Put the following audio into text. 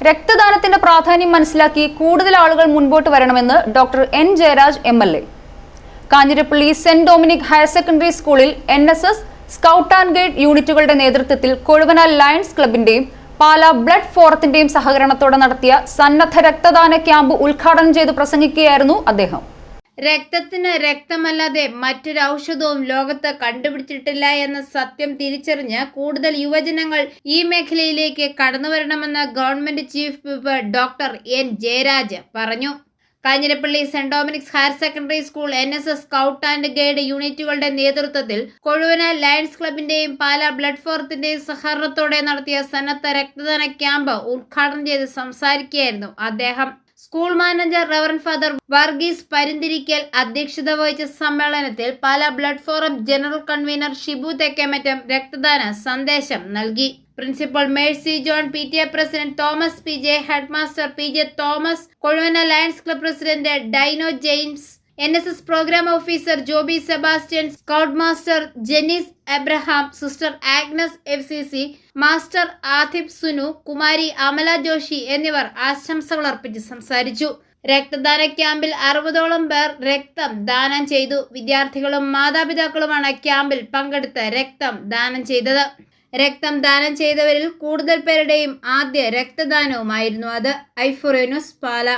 രക്തദാനത്തിന്റെ പ്രാധാന്യം മനസ്സിലാക്കി കൂടുതൽ ആളുകൾ മുൻപോട്ട് വരണമെന്ന് doctor N Jayaraj M L A. Kanjirappally saint Dominic higher secondary സ്കൂളിൽ N S S scout and guide യൂണിറ്റുകളുടെ നേതൃത്വത്തിൽ കൊഴുവനാൽ ലയൺസ് ക്ലബിന്റെയും പാലാ ബ്ലഡ് ഫോറത്തിന്റെയും സഹകരണത്തോടെ നടത്തിയ സന്നദ്ധ രക്തദാന ക്യാമ്പ് ഉദ്ഘാടനം ചെയ്ത് പ്രസംഗിക്കുകയായിരുന്നു അദ്ദേഹം. രക്തത്തിന് രക്തമല്ലാതെ മറ്റൊരു ഔഷധവും ലോകത്ത് കണ്ടുപിടിച്ചിട്ടില്ല എന്ന സത്യം തിരിച്ചറിഞ്ഞ് കൂടുതൽ യുവജനങ്ങൾ ഈ മേഖലയിലേക്ക് കടന്നുവരണമെന്ന് government chief whip doctor N Jayaraj പറഞ്ഞു. Kanjirappally Saint Dominic's higher secondary school N S S scout and guide യൂണിറ്റുകളുടെ നേതൃത്വത്തിൽ കൊഴുവന ലയൺസ് ക്ലബിന്റെയും പാല ബ്ലഡ് ഫോറത്തിന്റെയും സഹകരണത്തോടെ നടത്തിയ സന്നദ്ധ രക്തദാന ക്യാമ്പ് ഉദ്ഘാടനം ചെയ്ത് സംസാരിക്കുകയായിരുന്നു അദ്ദേഹം. School manager reverend father Varghese Parinthirickal അധ്യക്ഷത വഹിച്ച സമ്മേളനത്തിൽ Pala blood forum general convener Shibu Thekkemattam രക്തദാന സന്ദേശം നൽകി. Principal Mercy John P T A president Thomas P J headmaster P J Thomas Kozhuvanal lions club president Dino James N S S programme officer Joby Sebastian scout master Jenees Abraham sister Agnes F C C master Athib Sunu Kumari Amala Joshy എന്നിവർ ആശംസകൾ അർപ്പിച്ച് സംസാരിച്ചു. രക്തദാന ക്യാമ്പിൽ അറുപതോളം പേർ രക്തം ദാനം ചെയ്തു. വിദ്യാർത്ഥികളും മാതാപിതാക്കളുമാണ് ക്യാമ്പിൽ പങ്കെടുത്ത് രക്തം ദാനം ചെയ്തത്. രക്തം ദാനം ചെയ്തവരിൽ കൂടുതൽ പേരുടെയും ആദ്യ രക്തദാനവുമായിരുന്നു അത്. ഐഫുറേനുസ് പാല.